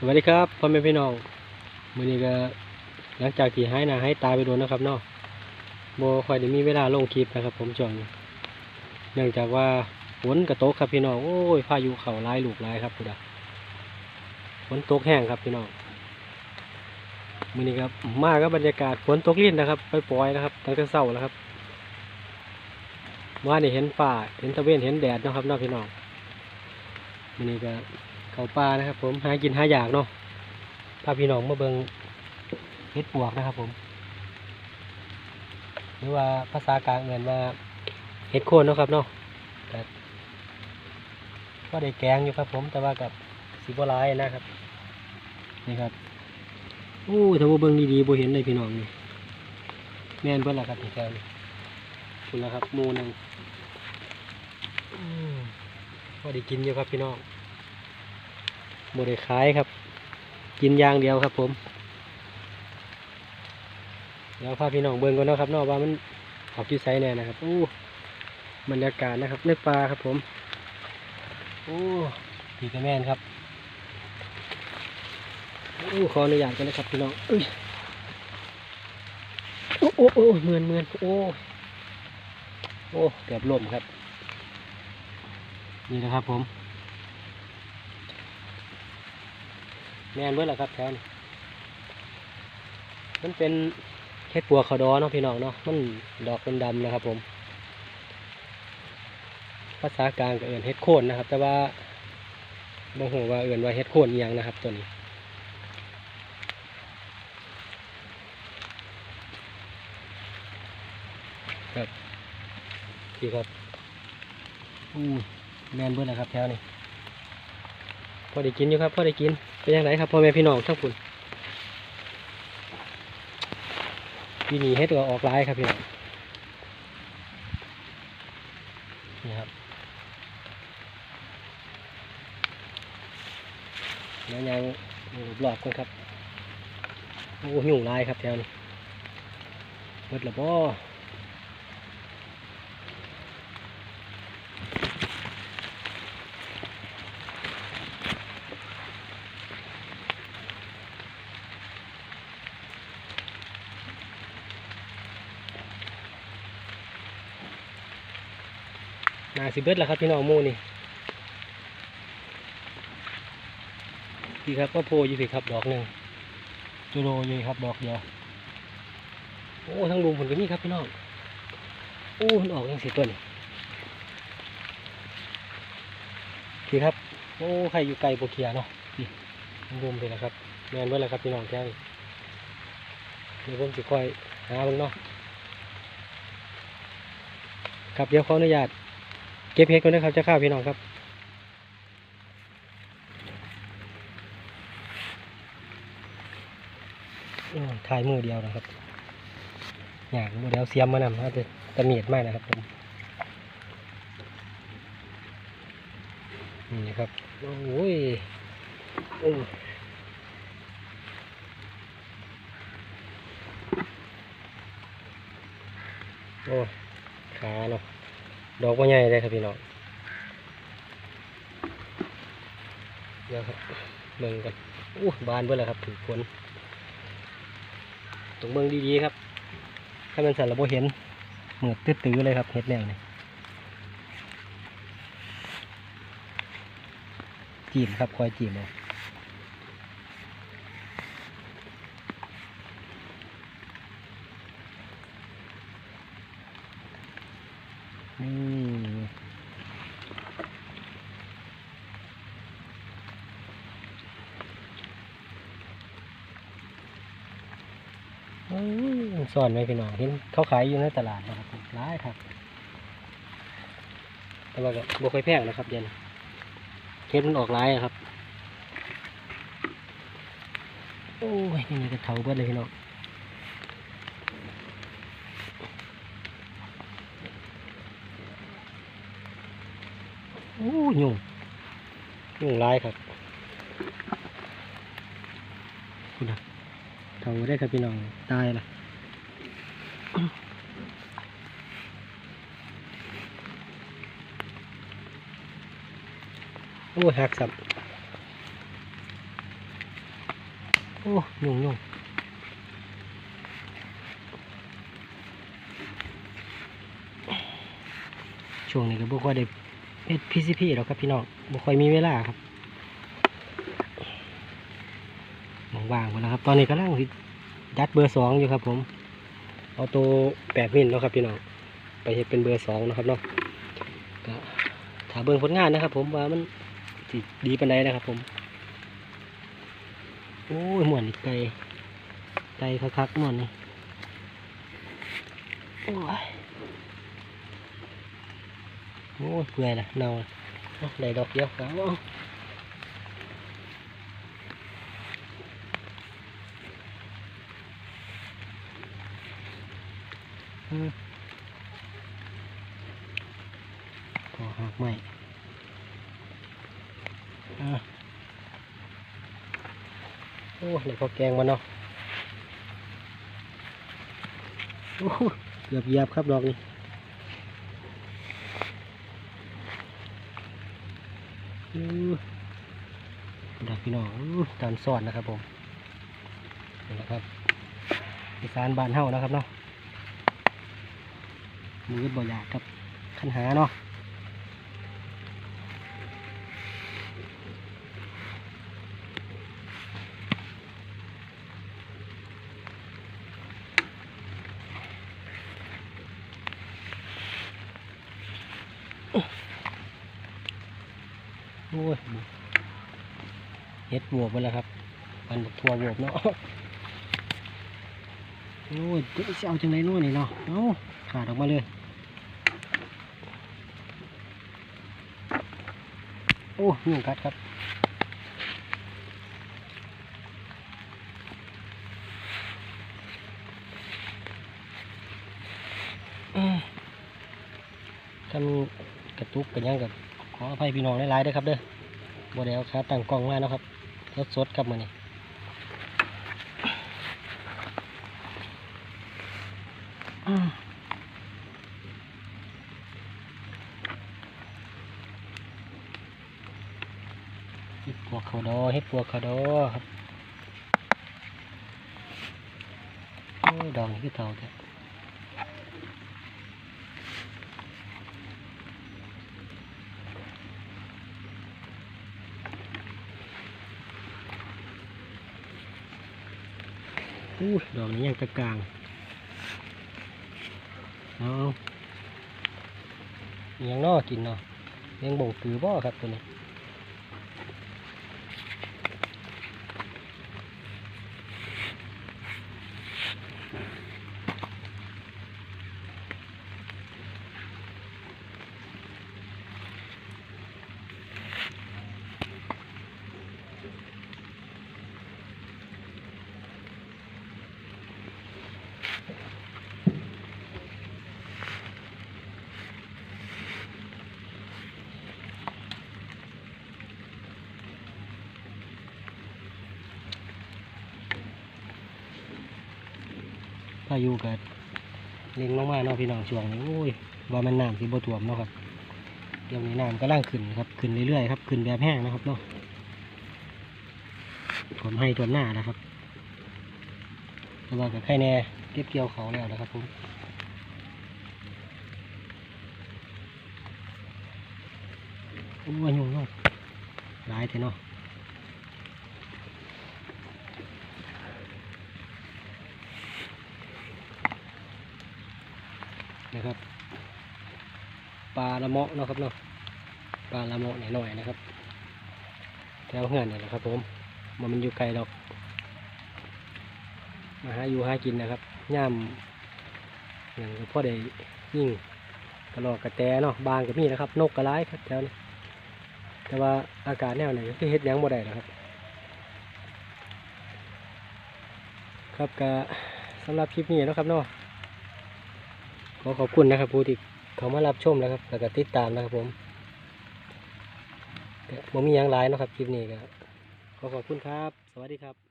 สวัสดีครับพ่อแม่พี่น้องมือนี้ก็หลังจากที่ใหายหน้าหายตาไปโดนนะครับเนาะบ่ค่อยได้มีเวลาลงคลิปนะครับ ผมช่วงนี้เนื่องจากว่าฝนกระตกครับพี่น้องโอ้ยพายุเข้าหลายลูกหลายครับพุณดะฝนตกแห้งครับพี่น้องมื้อนี้ครับมากับบรรยากาศฝนตกลิ้นนะครับไปปล่อยนะครับตั้งแต่เช้าแล้วครับว่านี่เห็นป่าเห็นตะเวนเห็นแดดนะครับเนาะพี่น้องมือนี้ก็ เขาปลานะครับ ผมหากินหาอยากเนาะพาพี่น้องมาเบิงเห็ดปวกนะครับ ผม หรือว่าภาษากลางเงินว่าเห็ดโคนเนาะครับเนาะแต่ก็ได้แกงอยู่ครับ ผมแต่ว่ากับสีบัวลายนะครับนี่ครับโอ้ถ้าว่าเบิงดีๆบ่เห็นเลยพี่น้องนี่แม่นเพิ่นละครับที่แถวนี้คุณละครับมูนึงพอได้กินอยู่ครับพี่น้อง บริขายครับ กินยางเดียวครับ ผม เดี๋ยวพาพี่น้องเบิ่งก่อนนะครับนอกว่ามันออกที่ไซแน่นะครับโอ้บรรยากาศนะครับในป่าครับ ผม โอ้ผีกระแมนครับโอ้ขออนุญาตกันนะครับพี่น้องเอ้ยโอ้โอ้โอ้เมือนเมือนโอ้โอ้เกือบล่มครับ นี่นะครับผม แม่นเบิดแหละครับแถวนี้มันเป็นเห็ดปัวขาดอเนาะพี่น้องเนาะมันดอกเป็นดำนะครับ ผม ภาษากลางก็เอื่นเห็ดโคนนะครับ แต่ว่าบ่ฮู้ว่าเอื่นว่าเห็ดโคนอียังนะครับ ตัวนี้ครับพี่ครับอู้แมนเบิดแหละครับแถวนี้ อได้กินอยู่ครับพอได้กินเป็นยังไงครับพ่อแม่พี่น้องทั้งคุณปีนี้ให้ตัวออกรายครับพี่น้องนี่ครับแล้วยังหลอกกันครับโอ้ยุ่งลายครับแถวนี้เบิดละบ่ นาสิเบิดแล้วครับพี่น้องมูนี่พี่ครับก็โพอยู่พี่ครับดอกหนึ่งจูโรอยู่ครับดอกเดียวโอ้ทั้งลุมผลก็มีครับพี่น้องโอ้มันออกยังสิตัวนี่พี่ครับโอ้ใครอยู่ไกลโบเคียเนาะพี่ทั้งลุมไปแล้วครับแมนเบิดแล้วครับพี่น้องแค่นี้เดี๋ยวผมจะคอยหาบิ่งเนาะครับเดี๋ยวขออนุญาต ก็บเห็ดก่อนนะครับจะข้าวพี่น้องครับถ่ายมือเดียวนะครับอย่างมือเดียวเสียมมานำครับจะตะเมียดมากนะครับผมนี่ครับโอ้ยโอ้โอ้ยขาเนาะ ดอกว่าใหญ่เลยครับพี่น้องเดี๋ยวครับเบิ่งกันอู้บานเบิ่แล้วครับถือฝนต้องเบิ่งดีๆครับ ถ้ามันสั่นเราบ่เห็นเหมือดตื้อๆเลยครับเห็ดแนวนี่จีบครับคอยจีบเอา สอนไว้พี่น้องเห็นเขาขายอยู่ในตลาดนะครับร้ายครับ แต่ว่าบ่ค่อยแพงนะครับเย็นเห็ดมันออกร้ายครับ โอ้ยนี่ก็เถาเบิดเลยพี่น้องโอ้ยุ่งยุ่งร้ายครับคุณนะ เท่าได้ครับพี่น้องตายละโอ้หักสับโอ้ยุ่งยุ่งช่วงนี้ก็บ่ค่อยได้เฮ็ด PCP หรอกครับพี่น้องบ่ค่อยมีเวลาครับ ว่างหมดแล้วครับ ตอนนี้กำลังสิดัดเบอร์สองอยู่ครับ ผม เอาตัวแปดมิลแล้วครับพี่น้องไปเฮ็ดเป็นเบอร์สองนะครับเนาะก็ถ้าเบิ่งผลงานนะครับ ผมว่ามันดีปานใดนะครับ ผมโอ้ยหมวนนี่ไก่ไก่คักๆหมวนนี่โอ้ยโอ้ยเปื่อยละเน่าะเอาได้ดอกเดียวเอาเอาอืม ก็หักไม่โอ้เดี๋ยวพอแกงมาเนาะโอ้เกือบหยียบครับดอกนี้อู้ดอกพี่น้องตามสอนนะครับผมนี่นะครับอีสานบานเฮานะครับเนาะ มือบ่อยากครับขันหาเนาะโอ้ยเฮ็ดบวบไปแล้วครับปันบักทัวบวบเนาะโอ้ยจะเอาจังไรนู่นนี่เนาะ เอาขาดออกมาเลย โอ้ยุ่งกัดครับอืมทำกระตุกกันยังกับขออภัยพี่น้องหลายๆด้วยครับเด้อบ่ได้เอาขาตั้งกล้องมาเนาะครับสดๆครับมือนี้อืมเฮ็ ดอเฮ็ดปวกเขาดอครับโอ้ดอกนี่คือเท่าแท้อู้ดอกนี้ยังตะกางเอาอิหยังนอกินเนาะเลี้ยงบ่งตือบ่ครับตัวนี้ พายุกัดเล็งลงมาเนาะพี่น้องช่วงนี้โอ้ยว่ามันน้ำสิบ่ท่วมเนาะครับเดี๋ยวนี้น้ำกำลังขึ้นครับขึ้นเรื่อยๆครับขึ้นแบบแห้งนะครับเนาะผมให้ท่วหน้านะครับแต่ว่ากับไข่แน่เก็บเกี่ยวเขาแล้วนะครับผมโอ้ยยุ่งเนาะหลายเถอะเนาะ นะครับ ปลาละเมาะเนาะครับเนาะปลาละเมาะหน่อยๆนะครับแถวเหือนนี่แหละครับ ผมมันมันอยู่ไกลดอก มาหาอยู่หากินนะครับย่ามอย่างพ่อได้ยิ่งกระรอกกระแตเนาะบางกับมีนะครับ นกกระไรครับแถวนี้แต่ว่าอากาศแนวไหนก็เฮ็ดหยังบ่ได้นะครับ ครับก็สำหรับคลิปนี้นะครับเนาะขอขอบคุณนะครับผู้ที่ เขามารับชมแล้วครับแล้วก็ติดตามนะครับผมผมมีอยังหลายนะครับคลิปนี้ครับขอขอบคุณครับ สวัสดีครับ